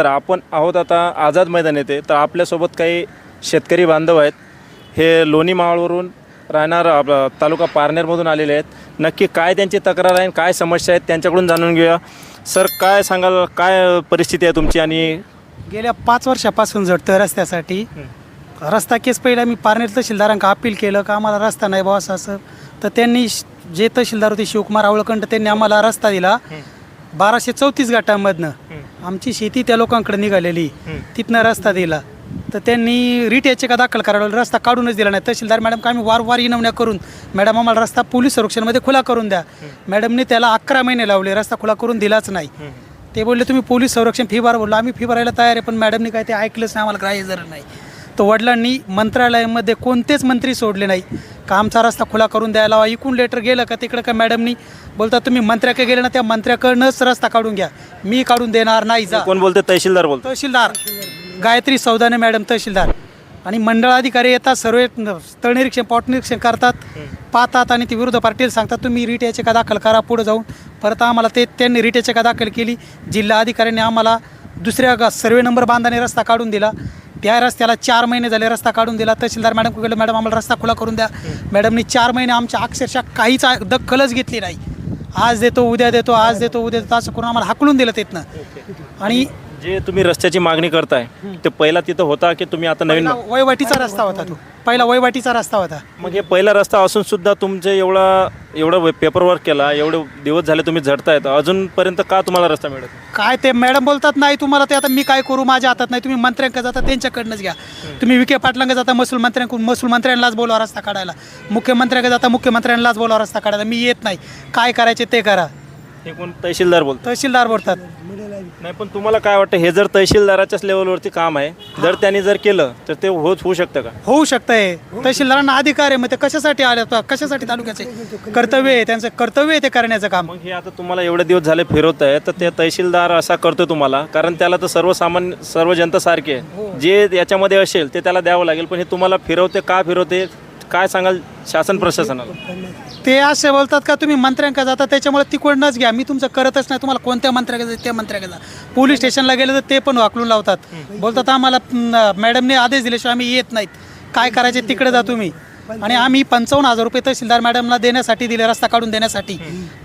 तर आपण आहोत आता आझाद मैदान येथे. तर आपल्यासोबत काही शेतकरी बांधव आहेत. हे लोणी मावळवरून राहणार आपलं तालुका पारनेरमधून आलेले आहेत. नक्की काय त्यांची तक्रार आहे आणि काय समस्या आहेत त्यांच्याकडून जाणून घेऊया. सर काय सांगाल? काय परिस्थिती आहे तुमची आणि गेल्या पाच वर्षापासून झटतं रस्त्यासाठी. रस्ता केस पहिला मी पारनेर तहसीलदारांका अपील केलं का आम्हाला रस्ता नाही बॉस असं तर त्यांनी जे तहसीलदार होते शिवकुमार आवळकंड त्यांनी आम्हाला रस्ता दिला. बाराशे चौतीस गटामधनं आमची शेती त्या लोकांकडे निघालेली. तिथनं रस्ता दिला. तर त्यांनी रिट याचिका दाखल करायला. रस्ता काढूनच दिला नाही. तहसीलदार मॅडम का आम्ही वारंवार विनवण्या करून मॅडम आम्हाला रस्ता पोलीस संरक्षणमध्ये खुला करून द्या. मॅडमने त्याला अकरा महिने लावले रस्ता खुला करून दिलाच नाही. ते बोलले तुम्ही पोलीस संरक्षण फी भरा बोललो. आम्ही फी भरायला तयार आहे पण मॅडमनी काय ते ऐकलंच नाही आम्हाला ग्राह्य जर नाही. तर वडिलांनी मंत्रालयामध्ये कोणतेच मंत्री सोडले नाही. का आमचा रस्ता खुला करून द्यायला हवा. इकून लेटर गेलं का तिकडं का मॅडमनी बोलता तुम्ही मंत्र्याकडे गेले ना त्या मंत्र्याकडनंच रस्ता काढून घ्या. मी काढून देणार नाही जा. कोण बोलते तहसीलदार बोलतो तहसीलदार. गायत्री सौदाने मॅडम तहसीलदार. आणि मंडळ अधिकारी येतात सर्व स्थळ निरीक्षण पॉट निरीक्षण करतात पाहतात आणि ते विरोध पार्टीला सांगतात तुम्ही रिट याचिका दाखल करा पुढे जाऊन. परत आम्हाला ते त्यांनी रिट याचिका दाखल केली. जिल्हा अधिकाऱ्यांनी आम्हाला दुसऱ्या सर्वे नंबर बांधाने रस्ता काढून दिला. त्या रस्त्याला चार महिने झाले रस्ता काढून दिला. तहसीलदार मॅडम गेलं? मॅडम आम्हाला रस्ता खुला करून द्या. मॅडमनी चार महिने आमच्या अक्षरशः काहीच दखलच घेतली नाही. आज देतो उद्या देतो आज देतो उद्या देतो असं करून आम्हाला हाकलून दिलं तिथनं. आणि जे तुम्ही रस्त्याची मागणी करताय ते पहिला तिथं होता की तुम्ही आता नवीन पहिला वयवाटीचा रस्ता होता तो. पहिला वयवाटीचा रस्ता होता. मग हे पहिला रस्ता असून सुद्धा तुमचे एवढा एवढं पेपर वर्क केला एवढे दिवस झाले तुम्ही झडतायत. अजूनपर्यंत का तुम्हाला रस्ता मिळत नाही? काय ते मॅडम बोलतात नाही तुम्हाला ते आता मी काय करू? माझ्या हातात नाही. तुम्ही मंत्र्यांकडे जाता त्यांच्याकडनंच घ्या. तुम्ही विखे पाटलांकडे जाता महसूल मंत्र्यांकडून महसूल मंत्र्यांनाच बोलवा रस्ता काढायला. मुख्यमंत्र्यांकडे जाता मुख्यमंत्र्यांनाच बोलवा रस्ता काढायला. मी येत नाही. काय करायचे ते करा. हे कोण तहसीलदार बोलतो तहसीलदार बोलतात. नाही पण तुम्हाला काय वाटतं हे जर तहसीलदाराच्याच लेवलवरती काम आहे जर त्यांनी जर केलं तर ते होत होऊ शकतं का? होऊ शकतंय. तहसीलदारांना अधिकार आहे मग ते कशासाठी आले होते? कशासाठी तालुक्याचे कर्तव्य आहे? त्यांचं कर्तव्य आहे ते करण्याचं काम. मग हे आता तुम्हाला एवढे दिवस झाले फिरवत आहे तर ते तहसीलदार असा करतो तुम्हाला कारण त्याला तर सर्वसामान्य सर्व जनता सारखी आहे. जे याच्यामध्ये असेल ते त्याला द्यावं लागेल पण हे तुम्हाला फिरवते का फिरवते काय सांगाल शासन प्रशासनाला? ते असे बोलतात का तुम्ही मंत्र्यांकडे जाता त्याच्यामुळे तिकडनंच घ्या. मी तुमचं करतच नाही. तुम्हाला कोणत्या मंत्र्याकडे जायचं त्या मंत्र्याकडे जा. पोलीस स्टेशनला गेलं तर ते पण वाकलून लावतात. बोलतात आम्हाला मॅडमने आदेश दिल्याशिवाय आम्ही येत नाहीत. काय करायचे तिकडे जा तुम्ही. आणि आम्ही पंचावन्न हजार रुपये तहसीलदार मॅडमला देण्यासाठी दिले रस्ता काढून देण्यासाठी.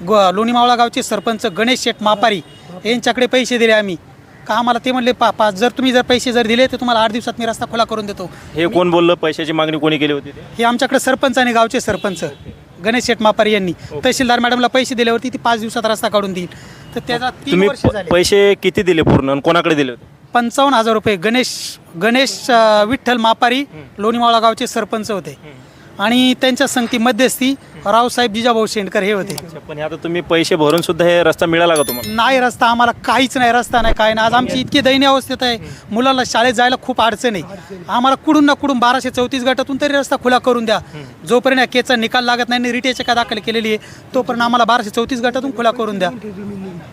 ग लोणी मावळा गावचे सरपंच गणेश शेठ मापारी यांच्याकडे पैसे दिले आम्ही. का आम्हाला ते म्हणले पा पा जर तुम्ही जर पैसे जर दिले तर तुम्हाला आठ दिवसात मी रस्ता खुला करून देतो. हे कोण बोललं? पैशाची मागणी कोणी केली होती ते? हे आमच्याकडे सरपंच आणि गावचे सरपंच गणेश शेठ मापारी यांनी. तहसीलदार मॅडमला पैसे दिल्यावरती ती पाच दिवसात रस्ता काढून देईल. तर त्याचा तीन तुम्ही वर्ष प- झाले. पैसे किती दिले पूर्ण? आणि कोणाकडे दिले होते? पंचावन्न हजार रुपये. गणेश गणेश अं, विठ्ठल मापारी लोणीमावळा गावचे सरपंच होते. आणि त्यांच्या संगती मध्यस्थी रावसाहेब जिजाभाऊ शेंडकर हे होते. पण हे आता तुम्ही पैसे भरून सुद्धा हे रस्ता मिळाला का तुम्हाला? नाही रस्ता आम्हाला काहीच नाही रस्ता नाही काय नाही. आज आमची इतकी दयनीय अवस्थेत आहे. मुलाला शाळेत जायला खूप अडचण आहे. आम्हाला कुठून ना कुठून बाराशे चौतीस गटातून तरी रस्ता खुला करून द्या. जोपर्यंत या केसचा निकाल लागत नाही रिटेच्या का दाखल केलेली आहे तोपर्यंत आम्हाला बाराशे चौतीस गटातून खुला करून द्या.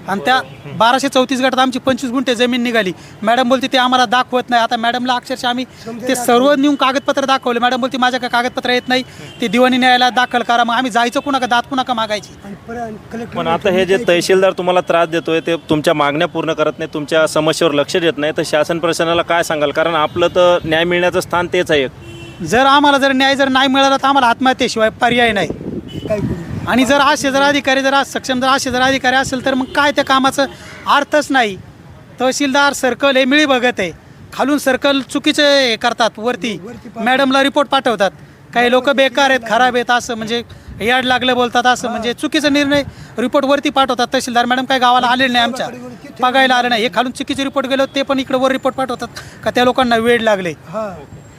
आणि त्या बाराशे चौतीस गटात आमची पंचवीस गुंठे जमीन निघाली. मॅडम बोलते ते आम्हाला दाखवत नाही. आता मॅडमला अक्षरशः आम्ही ते सर्व नेऊन कागदपत्र दाखवले. मॅडम बोलते माझ्या काय कागदपत्र येत नाही. ते दिवाणी न्यायाला दाखल करा. मग आम्ही जायचं कुणाका दात कुणाका मागायची. पण आता हे जे तहसीलदार तुम्हाला त्रास देतोय ते तुमच्या मागण्या पूर्ण करत नाही तुमच्या समस्येवर लक्ष देत नाही तर शासन प्रशासनाला काय सांगाल? कारण आपलं तर न्याय मिळण्याचं स्थान तेच आहे एक. जर आम्हाला जर न्याय जर नाही मिळाला तर आम्हाला आत्महत्येशिवाय पर्याय नाही. आणि जर असे जर अधिकारी जर आज सक्षम जर असे जर अधिकारी असेल तर मग काय त्या कामाचं अर्थच नाही. तहसीलदार सर्कल हे मिळी बघत आहे. खालून सर्कल चुकीचे हे करतात वरती. मॅडमला रिपोर्ट पाठवतात. काही लोक बेकार आहेत खराब आहेत असं म्हणजे याड लागलं बोलतात असं. म्हणजे चुकीचा निर्णय रिपोर्ट वरती पाठवतात. तहसीलदार मॅडम काय गावाला आलेले नाही आमच्या? बघायला आले नाही. हे खालून चुकीचे रिपोर्ट गेलो ते पण इकडे वर रिपोर्ट पाठवतात का त्या लोकांना वेळ लागले.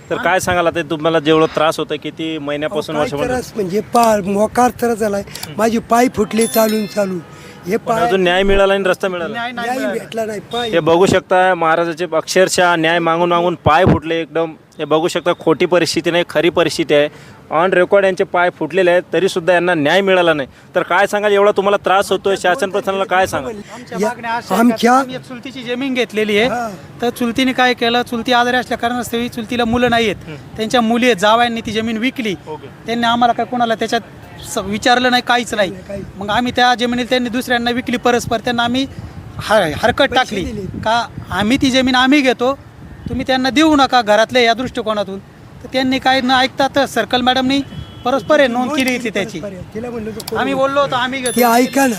तर काय सांगाल आता? तुम्हाला जेवढं त्रास होतं किती महिन्यापासून त्रास? म्हणजे पाय मोकार त्रास झालाय. माझे पाय फुटले चालून चालून. हे पण पाय अजून न्याय मिळाला आणि रस्ता मिळाला. न्याय नाही न्याय मिळाला. भेटला नाही. पाय हे बघू शकता महाराजाचे अक्षरशः न्याय मागून मागून पाय फुटले एकदम. हे बघू शकता खोटी परिस्थिती नाही खरी परिस्थिती आहे. ऑन रेकॉर्ड यांचे पाय फुटलेले आहेत तरी सुद्धा यांना न्याय मिळाला नाही. तर काय सांगाल एवढा तुम्हाला त्रास होतोय? शासन प्रशासनाला काय सांगाल? आमच्या या- मागण्या अशा आहेत का आमच्या- आम्ही एक चुलतीची जमीन घेतलेली हा. आहे तर चुलतीने काय केलं चुलती आजारी असल्या कारणास्तवी चुलतीला मुलं नाही आहेत त्यांच्या मुली आहेत जावयांनी ती जमीन विकली. त्यांनी आम्हाला काय कोणाला त्याच्यात स- विचारलं नाही काहीच नाही. मग आम्ही त्या जमिनीत त्यांनी दुसऱ्यांना विकली परस्पर त्यांना आम्ही हर हरकत टाकली. का आम्ही ती जमीन आम्ही घेतो तुम्ही त्यांना देऊ नका घरातल्या या दृष्टिकोनातून. तर त्यांनी काय न ऐकता तर सर्कल मॅडमनी परस्पर आहे नोंद केली होती त्याची. आम्ही बोललो होतो आम्ही ते घेतो ऐका ना.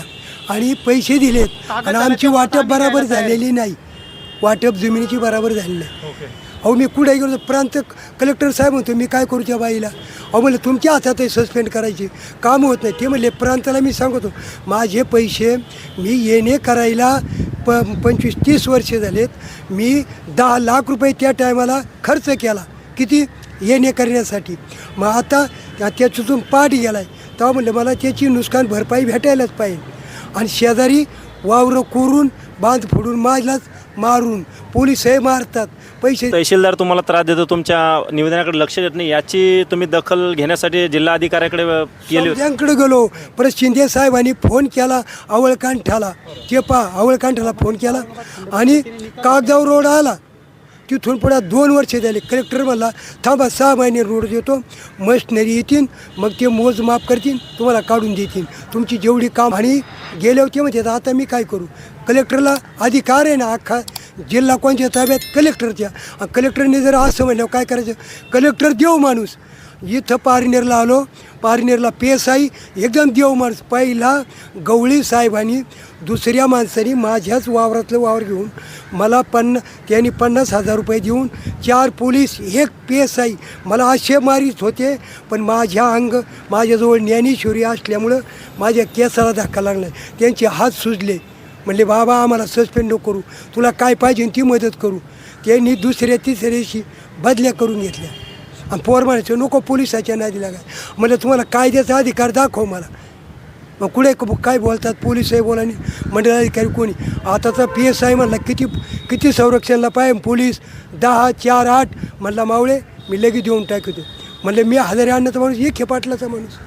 आणि पैसे दिलेत. आणि आमची वाटप बराबर झालेली नाही. वाटप जमिनीची बराबर झाली नाही. अहो मी कुठे गेलो प्रांत कलेक्टर साहेब म्हणतो मी काय करू त्या बाईला? अहो म्हणलं तुमच्या हातात आहे सस्पेंड करायची काम होत नाही. ते म्हणले प्रांताला मी सांगतो माझे पैसे मी येणे करायला प पंचवीस तीस वर्ष झालेत. मी दहा लाख रुपये त्या टायमाला खर्च केला किती? येणे करण्यासाठी. मग आता त्याच्यातून पाठ गेला आहे तेव्हा म्हणलं मला त्याची नुकसान भरपाई भेटायलाच पाहिजे. आणि शेजारी वावरं कोरून बांध फोडून माझलाच मारून पोलीस हे मारतात. पैसे तहसीलदार तुम्हाला त्रास देतो तुमच्या निवेदनाकडे लक्ष देत नाही याची तुम्ही दखल घेण्यासाठी जिल्हा अधिकाऱ्याकडे गेली होती. समजांकडे गेलो. परत शिंदे साहेबांनी फोन केला आवळकांठाला. ते पा आवळकांठाला फोन केला. आणि कागदावर रोड आला. तिथून पुढे दोन वर्ष झाले. कलेक्टर म्हणला थांबा सहा महिने रोड देतो. मशिनरी येतील मग ते मोजमाप करतील तुम्हाला काढून देतील. तुमची जेवढी काम आणि गेले होते म्हणते आता मी काय करू? कलेक्टरला अधिकार आहे ना अख्खा? जिल्हा कोणत्या ताब्यात? कलेक्टरच्या. आणि कलेक्टरने जर असं म्हणलं काय करायचं? कलेक्टर देव माणूस. इथं पारनेरला आलो. पारनेरला पेसाई एकदम देव माणूस. पहिला गवळी साहेबांनी दुसऱ्या माणसाने माझ्याच वावरातलं वावर घेऊन मला पन्न त्यांनी पन्नास हजार रुपये देऊन चार पोलीस एक पेसाई. मला असे मारीत होते पण माझ्या अंग माझ्याजवळ ज्ञानेश्वरी असल्यामुळं माझ्या केसाला धक्का लागला. त्यांचे हात सुजले. म्हणले बाबा आम्हाला सस्पेंड नको करू. तुला काय पाहिजे ती मदत करू. त्यांनी दुसऱ्या तिसऱ्याशी बदल्या करून घेतल्या. आणि पोर म्हणायचं नको पोलिसाच्या नादी काय म्हणलं तुम्हाला कायद्याचा अधिकार दाखव मला. मग कुठे काय बोलतात? पोलीसही आहे बोला नाही. मंडळाधिकारी कोणी आताचा पी एस आय म्हणला किती किती संरक्षणला पाहिजे? पोलीस दहा चार आठ. म्हणला मावळे मी लगेच देऊन टाकतो. म्हणलं मी हजारे आणण्याचा माणूस एक हे पाटलाचा माणूस.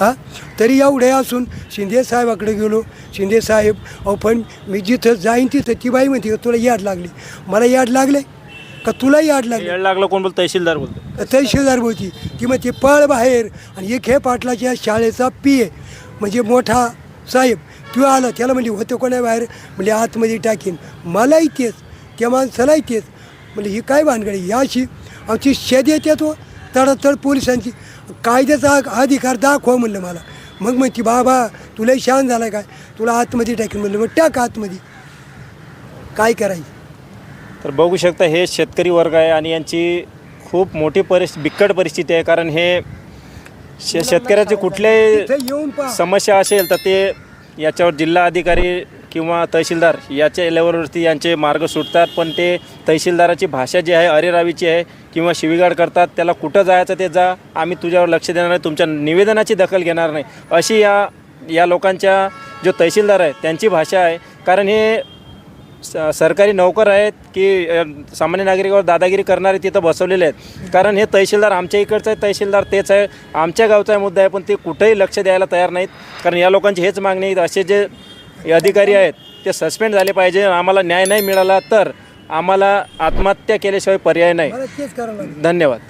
हां? तरी एवढे असून शिंदे साहेबाकडे गेलो. शिंदे साहेब अहो पण मी जिथं जाईन तिथं ती बाई म्हणते तुला याड लागली. मला याड लागले? का तुला याड लागले? येळ लागलं कोण बोल तहसीलदार बोलतो. तहसीलदार होती ती मग ते पळ बाहेर. आणि एक हे पाटलाच्या शाळेचा पी ए म्हणजे मोठा साहेब. तो आला त्याला म्हणजे होतं कोणा बाहेर? म्हणजे आतमध्ये टाकीन. मलाही तेच त्या माणसालाही तेच म्हणजे ही काय भानगडी? याशी आमची शेद येते तो? तडातड पोलिसांची. कायद्याचा अधिकार दाखवा म्हणलं मला. मग म्हणती बाबा तुलाही शान झाला काय? तुला आतमध्ये टाकीन म्हणलं. मग टाक आतमध्ये. काय करायचं? तर बघू शकता हे शेतकरी वर्ग आहे आणि यांची खूप मोठी परिस बिकट परिस्थिती आहे. कारण हे शे शेतकऱ्याचे कुठल्याही समस्या असेल तर ते याच्यावर जिल्हा अधिकारी किंवा तहसीलदार याच्या लेवलवरती यांचे मार्ग सुटतात पण ते तहसीलदाराची भाषा जी आहे अरेरावीची आहे किंवा शिवीगाड करतात त्याला कुठं जायचं ते जा. आम्ही तुझ्यावर लक्ष देणार नाही तुमच्या निवेदनाची दखल घेणार नाही. अशी या या लोकांच्या जो तहसीलदार आहे त्यांची भाषा आहे. कारण हे स सरकारी नोकर आहेत की सामान्य नागरिकावर दादागिरी करणारे तिथं बसवलेले आहेत. कारण हे तहसीलदार आमच्या इकडचं आहे तहसीलदार तेच आहे. आमच्या गावचा मुद्दा आहे पण ते कुठेही लक्ष द्यायला तयार नाहीत. कारण या लोकांची हेच मागणी असे जे अधिकारी आहेत. ते सस्पेंड झाले पाहिजे. आम्हाला न्याय नाही मिळाला तर आम्हाला आत्महत्या केल्याशिवाय पर्याय नाही. धन्यवाद.